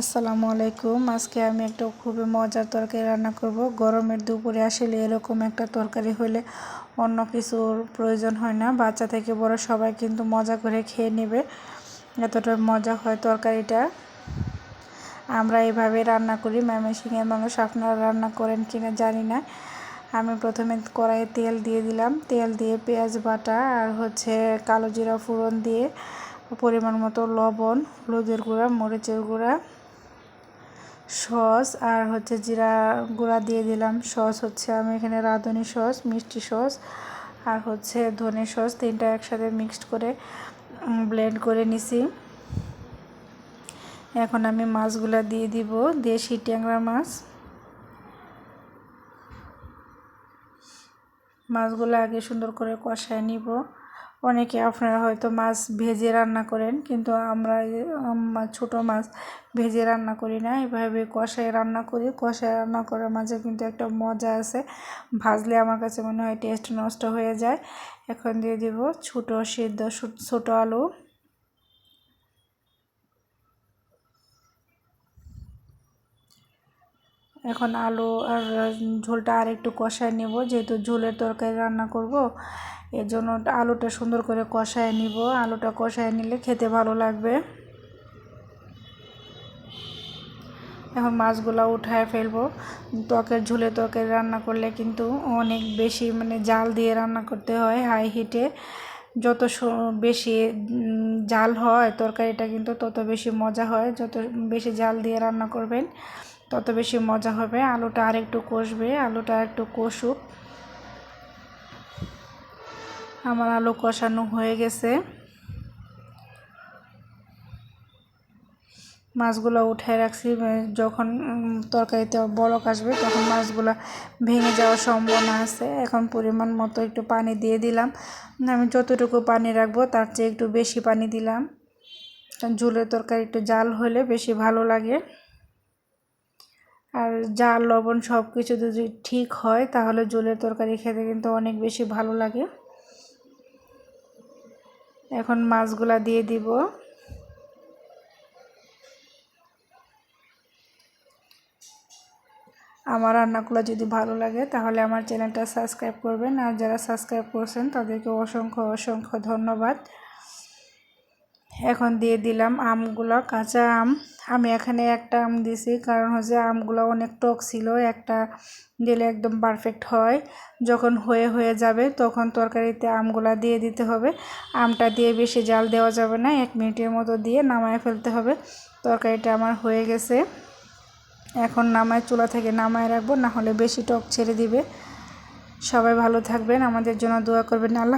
আসসালামু আলাইকুম। আজকে আমি একটা খুবই মজার তরকারি রান্না করব। গরমের দুপুরে আসলে এরকম একটা তরকারি হলে অন্য কিছুর প্রয়োজন হয় না। বাচ্চা থেকে বড় সবাই কিন্তু মজা করে খেয়ে নেবে। এতটা মজা হয় তরকারিটা। আমরা এভাবে রান্না করি। ময়মনসিংহের মানুষ আপনারা রান্না করেন কি না জানি না। আমি প্রথমে কড়াইয়ে তেল দিয়ে দিলাম। তেল দিয়ে পেঁয়াজ বাটা আর হচ্ছে কালো জিরা ফোড়ন দিয়ে পরিমাণ মতো লবণ, হলুদের গুঁড়া, মরিচের গুঁড়া সস আর হচ্ছে জিরা গুঁড়া দিয়ে দিলাম। সস হচ্ছে আমি এখানে রাঁধুনি সস, মিষ্টি সস আর হচ্ছে ধনে সস। তিনটা একসাথে মিক্সড করে ব্লেন্ড করে নিছি। এখন আমি মাছগুলো দিয়ে দিব, দেশি ট্যাংরা মাছ। মাছগুলো আগে সুন্দর করে কষায় নিব। অনেকে আপনারা হয়তো মাছ ভেজে রান্না করেন, কিন্তু আমরা ছোট মাছ ভেজে রান্না করি না। এভাবে কষায় রান্না করি। কষায় রান্না করার মাঝে কিন্তু একটা মজা আছে। ভাজলে আমার কাছে মনে হয় টেস্ট নষ্ট হয়ে যায়। এখন দিয়ে দিব ছোটো, সিদ্ধ ছোটো আলু। এখন আলু আর ঝোলটা আর একটু কষায় নেব। যেহেতু ঝোলের তরকারি রান্না করব এর জন্য আলুটা সুন্দর করে কষায় নিব। আলুটা কষায় নিলে খেতে ভালো লাগবে। এখন মাছগুলো উঠায় ফেলব। ত্বকের ঝুলে তরকারি রান্না করলে কিন্তু অনেক বেশি মানে জাল দিয়ে রান্না করতে হয় হাই হিটে। যত বেশি জাল হয় তরকারিটা কিন্তু তত বেশি মজা হয়। যত বেশি জাল দিয়ে রান্না করবেন তত বেশি মজা হবে। আলুটা আর একটু কষবে, আলুটা একটু কষুক। আমার আলু কষানো হয়ে গেছে। মাছগুলো উঠে রাখছি যখন তরকারিতে বলক আসবে তখন মাছগুলো ভেঙে যাওয়ার সম্ভাবনা আছে। এখন পরিমাণ মতো একটু পানি দিয়ে দিলাম। আমি যতটুকু পানি রাখব তার চেয়ে একটু বেশি পানি দিলাম। ঝুলের তরকারি একটু জাল হলে বেশি ভালো লাগে। আর জাল, লবণ সব কিছু যদি ঠিক হয় তাহলে ঝোলের তরকারি খেতে কিন্তু অনেক বেশি ভালো লাগে। এখন মাছগুলা দিয়ে দিব। আমার রান্নাগুলো যদি ভালো লাগে, তাহলে আমার চ্যানেলটা সাবস্ক্রাইব করবেন। আর যারা সাবস্ক্রাইব করছেন, তাদেরকে অসংখ্য অসংখ্য ধন্যবাদ। এখন দিয়ে দিলাম আমগুলো, কাঁচা আম। আমি এখানে একটা আম দিছি, কারণ হচ্ছে আমগুলো অনেক টক ছিল, একটা দিলে একদম পারফেক্ট হয়। যখন হয়ে হয়ে যাবে, তখন তরকারিতে আমগুলা দিয়ে দিতে হবে। আমটা দিয়ে বেশি জাল দেওয়া যাবে না, এক মিনিটের মতো দিয়ে নামায় ফেলতে হবে। তরকারিটা আমার হয়ে গেছে। এখন নামায়, চুলা থেকে নামায় রাখব, না হলে বেশি টক ছেড়ে দিবে। সবাই ভালো থাকবেন, আমাদের জন্য দোয়া করবেন। আল্লাহ